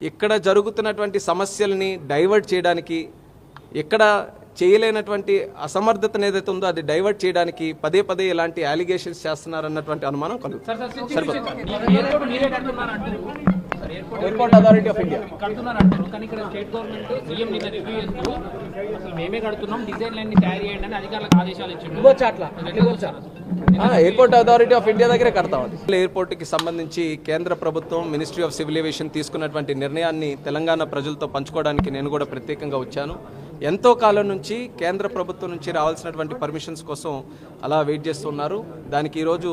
ఇక్కడ జరుగుతున్నటువంటి సమస్యల్ని డైవర్ట్ చేయడానికి ఎక్కడ చేయలేనటువంటి అసమర్థత ఏదైతే ఉందో అది డైవర్ట్ చేయడానికి పదే పదే ఇలాంటి అలిగేషన్స్ చేస్తున్నారన్నటువంటి అనుమానం కలుగుతుంది ఎయిర్పోర్ట్ అథారిటీ ఆఫ్ ఇండియా. కడుతున్నారు అంటారు కానీ ఇక్కడ స్టేట్ గవర్నమెంట్ సీఎం నిన్న రివ్యూ చేస్తూ అసలు మేమే కడుతున్నాం డిజైన్ లైన్ తయారు చేయండి అని అధికారులకు ఆదేశాలు ఇచ్చిండు. అట్లా. ఎయిర్పోర్ట్ అథారిటీ ఆఫ్ ఇండియా దగ్గరే కడతాం అది. ఎయిర్పోర్ట్కి సంబంధించి కేంద్ర ప్రభుత్వం మినిస్ట్రీ ఆఫ్ సివిల్ ఏవియేషన్ తీసుకున్నటువంటి నిర్ణయాన్ని తెలంగాణ ప్రజలతో పంచుకోవడానికి నేను కూడా ప్రత్యేకంగా వచ్చాను. ఎంతో కాలం నుంచి కేంద్ర ప్రభుత్వం నుంచి రావాల్సినటువంటి పర్మిషన్స్ కోసం అలా వెయిట్ చేస్తున్నారు. దానికి ఈరోజు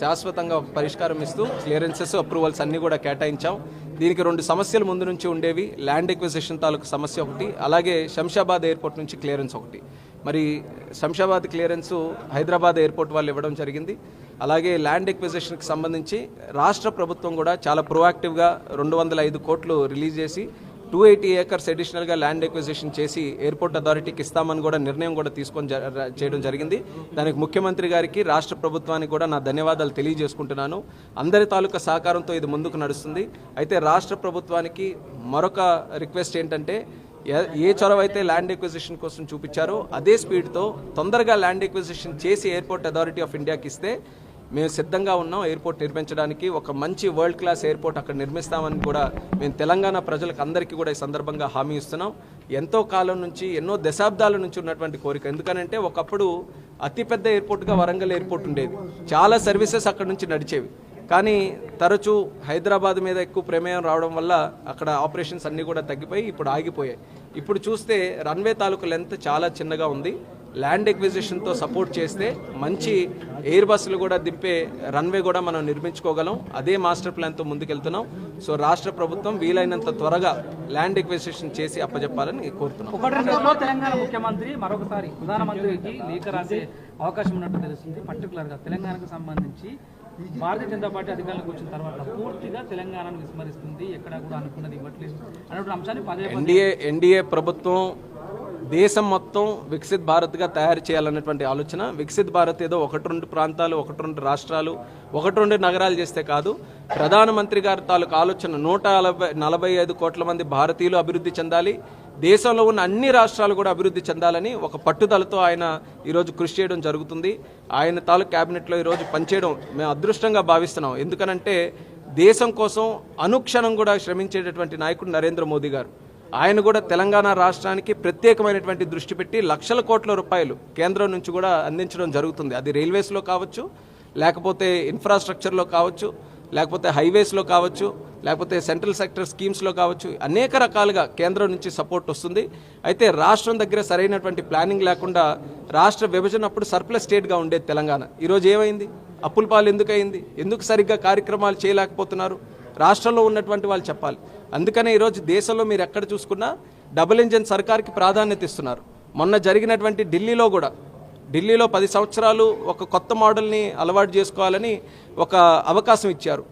శాశ్వతంగా ఒక పరిష్కారం ఇస్తూ క్లియరెన్సెస్ అప్రూవల్స్ అన్నీ కూడా కేటాయించాం. దీనికి రెండు సమస్యలు ముందు నుంచి ఉండేవి. ల్యాండ్ ఎక్విజిషన్ తాలూకు సమస్య ఒకటి. అలాగే శంషాబాద్ ఎయిర్పోర్ట్ నుంచి క్లియరెన్స్ ఒకటి. మరి శంషాబాద్ క్లియరెన్స్ హైదరాబాద్ ఎయిర్పోర్ట్ వాళ్ళు ఇవ్వడం జరిగింది. అలాగే ల్యాండ్ ఎక్విజిషన్కి సంబంధించి రాష్ట్ర ప్రభుత్వం కూడా చాలా ప్రొయాక్టివ్గా రెండు వందల ఐదు కోట్లు రిలీజ్ చేసి టూ ఎయిటీ ఏకర్స్ అడిషనల్గా ల్యాండ్ ఎక్విజిషన్ చేసి ఎయిర్పోర్ట్ అథారిటీకి ఇస్తామని కూడా నిర్ణయం కూడా తీసుకొని జ- చేయడం జరిగింది. దానికి ముఖ్యమంత్రి గారికి రాష్ట్ర ప్రభుత్వానికి కూడా నా ధన్యవాదాలు తెలియజేసుకుంటున్నాను. అందరి తాలూకా సహకారంతో ఇది ముందుకు నడుస్తుంది. అయితే రాష్ట్ర ప్రభుత్వానికి మరొక రిక్వెస్ట్ ఏంటంటే ఏ- ఏ చొరవ అయితే ల్యాండ్ ఎక్విజిషన్ కోసం చూపించారో అదే స్పీడ్తో తొందరగా ల్యాండ్ ఎక్విజిషన్ చేసి ఎయిర్పోర్ట్ అథారిటీ ఆఫ్ ఇండియాకి ఇస్తే మేము సిద్ధంగా ఉన్నాం ఎయిర్పోర్ట్ నిర్మించడానికి. ఒక మంచి వరల్డ్ క్లాస్ ఎయిర్పోర్ట్ అక్కడ నిర్మిస్తామని కూడా మేము తెలంగాణ ప్రజలకు అందరికీ కూడా ఈ సందర్భంగా హామీ ఇస్తున్నాం. ఎంతో కాలం నుంచి ఎన్నో దశాబ్దాల నుంచి ఉన్నటువంటి కోరిక. ఎందుకనంటే ఒకప్పుడు అతిపెద్ద ఎయిర్పోర్ట్గా వరంగల్ ఎయిర్పోర్ట్ ఉండేది. చాలా సర్వీసెస్ అక్కడ నుంచి నడిచేవి. కానీ తరచూ హైదరాబాద్ మీద ఎక్కువ ప్రమేయం రావడం వల్ల అక్కడ ఆపరేషన్స్ అన్నీ కూడా తగ్గిపోయి ఇప్పుడు ఆగిపోయాయి. ఇప్పుడు చూస్తే రన్వే తాలూకు లెంత్ చాలా చిన్నగా ఉంది. ల్యాండ్ ఎక్విజిషన్తో సపోర్ట్ చేస్తే మంచి ఎయిర్ బస్సులు కూడా దింపే రన్వే కూడా మనం నిర్మించుకోగలం. అదే మాస్టర్ ప్లాన్తో ముందుకెళ్తున్నాం. సో రాష్ట్ర ప్రభుత్వం వీలైనంత త్వరగా ల్యాండ్ ఎక్విజిషన్ చేసి అప్పచెప్పాలని కోరుతున్నాం. తెలంగాణ ముఖ్యమంత్రి మరొకసారి ప్రధానమంత్రికి లేఖ రాసే అవకాశం ఉన్నట్టు తెలుస్తుంది. పర్టికులర్గా తెలంగాణకు సంబంధించి భారతీయ జనతా పార్టీ అధికారంలోకి వచ్చిన తర్వాత పూర్తిగా తెలంగాణను విస్మరిస్తుంది. ఎక్కడ కూడా అనుకున్నది ఇవ్వట్లేదు. అన్నటువంటి అంశాన్ని ఎన్డీఏ ఎన్డీఏ ప్రభుత్వం దేశం మొత్తం వికసిత్ భారత్గా తయారు చేయాలన్నటువంటి ఆలోచన. వికసిత్ భారత్ ఏదో ఒకటి రెండు ప్రాంతాలు ఒకటి రెండు రాష్ట్రాలు ఒకటి రెండు నగరాలు చేస్తే కాదు ప్రధానమంత్రి గారి తాలూకు ఆలోచన నూట నలభై ఐదు కోట్ల మంది భారతీయులు అభివృద్ధి చెందాలి దేశంలో ఉన్న అన్ని రాష్ట్రాలు కూడా అభివృద్ధి చెందాలని ఒక పట్టుదలతో ఆయన ఈరోజు కృషి చేయడం జరుగుతుంది. ఆయన తాలూకు క్యాబినెట్లో ఈరోజు పనిచేయడం మేము అదృష్టంగా భావిస్తున్నాం. ఎందుకనంటే దేశం కోసం అనుక్షణం కూడా శ్రమించేటటువంటి నాయకుడు నరేంద్ర మోదీ గారు. ఆయన కూడా తెలంగాణ రాష్ట్రానికి ప్రత్యేకమైనటువంటి దృష్టి పెట్టి లక్షల కోట్ల రూపాయలు కేంద్రం నుంచి కూడా అందించడం జరుగుతుంది. అది రైల్వేస్లో కావచ్చు లేకపోతే ఇన్ఫ్రాస్ట్రక్చర్లో కావచ్చు లేకపోతే హైవేస్లో కావచ్చు లేకపోతే సెంట్రల్ సెక్టర్ స్కీమ్స్లో కావచ్చు అనేక రకాలుగా కేంద్రం నుంచి సపోర్ట్ వస్తుంది. అయితే రాష్ట్రం దగ్గర సరైనటువంటి ప్లానింగ్ లేకుండా రాష్ట్ర విభజన అప్పుడు సర్ప్లస్ స్టేట్గా ఉండేది తెలంగాణ. ఈరోజు ఏమైంది? అప్పుల పాలు ఎందుకు అయింది ఎందుకు సరిగ్గా కార్యక్రమాలు చేయలేకపోతున్నారు? రాష్ట్రంలో ఉన్నటువంటి వాళ్ళు చెప్పాలి. అందుకనే ఈరోజు దేశంలో మీరు ఎక్కడ చూసుకున్నా డబుల్ ఇంజన్ సర్కార్కి ప్రాధాన్యత ఇస్తున్నారు. మొన్న జరిగినటువంటి ఢిల్లీలో కూడా ఢిల్లీలో పది సంవత్సరాలు ఒక కొత్త మోడల్ని అలవాటు చేసుకోవాలని ఒక అవకాశం ఇచ్చారు.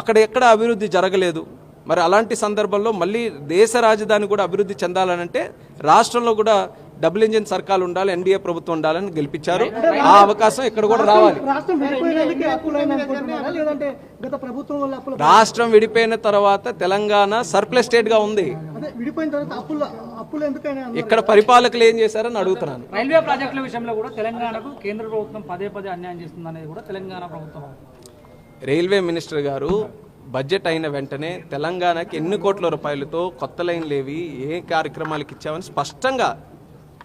అక్కడ ఎక్కడ అభివృద్ధి జరగలేదు. మరి అలాంటి సందర్భంలో మళ్ళీ దేశ రాజధాని కూడా అభివృద్ధి చెందాలనంటే రాష్ట్రంలో కూడా డబుల్ ఇంజిన్ సర్కార్ ఉండాలి ఎన్డీఏ ప్రభుత్వం ఉండాలని గెలిపించారు. ఆ అవకాశం ఇక్కడ కూడా రావాలి. రాష్ట్రం విడిపోయినందుకే అప్పులైన అనుకుంటున్నారా లేదంటే గత ప్రభుత్వం వల్ల అప్పులు రాష్ట్రం విడిపోయిన తర్వాత తెలంగాణ సర్ప్లస్ స్టేట్గా ఉంది. అదే విడిపోయిన తర్వాత అప్పులు అప్పులు ఎందుకైనా ఇక్కడ పరిపాలకులు ఏం చేశారని అడుగుతున్నాను. రైల్వే ప్రాజెక్టుల విషయంలో కూడా తెలంగాణకు కేంద్ర ప్రభుత్వం పదే పదే అన్యాయం చేస్తుంది అనేది కూడా తెలంగాణ ప్రభుత్వం. రైల్వే మినిస్టర్ గారు బడ్జెట్ అయిన వెంటనే తెలంగాణకి ఎన్ని కోట్ల రూపాయలతో కొత్త లైన్లు ఏవి ఏ కార్యక్రమాలకు ఇచ్చామని స్పష్టంగా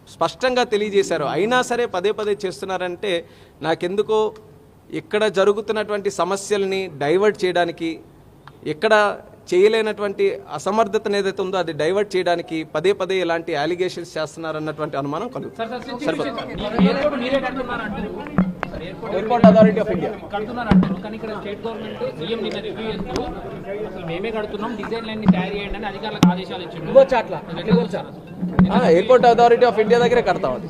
స్పష్టంగా తెలియజేశారు అయినా సరే పదే పదే చేస్తున్నారంటే నాకెందుకో ఇక్కడ జరుగుతున్నటువంటి సమస్యల్ని డైవర్ట్ చేయడానికి ఎక్కడ చేయలేనటువంటి అసమర్థత ఏదైతే ఉందో అది డైవర్ట్ చేయడానికి పదే పదే ఇలాంటి అలిగేషన్స్ చేస్తున్నారన్నటువంటి అనుమానం కలుగుతుంది ఎయిర్పోర్ట్ అథారిటీ ఆఫ్ ఇండియా. కడుతున్నారు అంటారు కానీ ఇక్కడ స్టేట్ గవర్నమెంట్ సీఎం నిన్న రివ్యూ చేస్తూ అసలు మేమే కడుతున్నాం డిజైన్ లైన్ తయారు చేయండి అని అధికారులకు ఆదేశాలు ఇచ్చిండు. అట్లా. ఎయిర్పోర్ట్ అథారిటీ ఆఫ్ ఇండియా దగ్గరే కడతాం అది.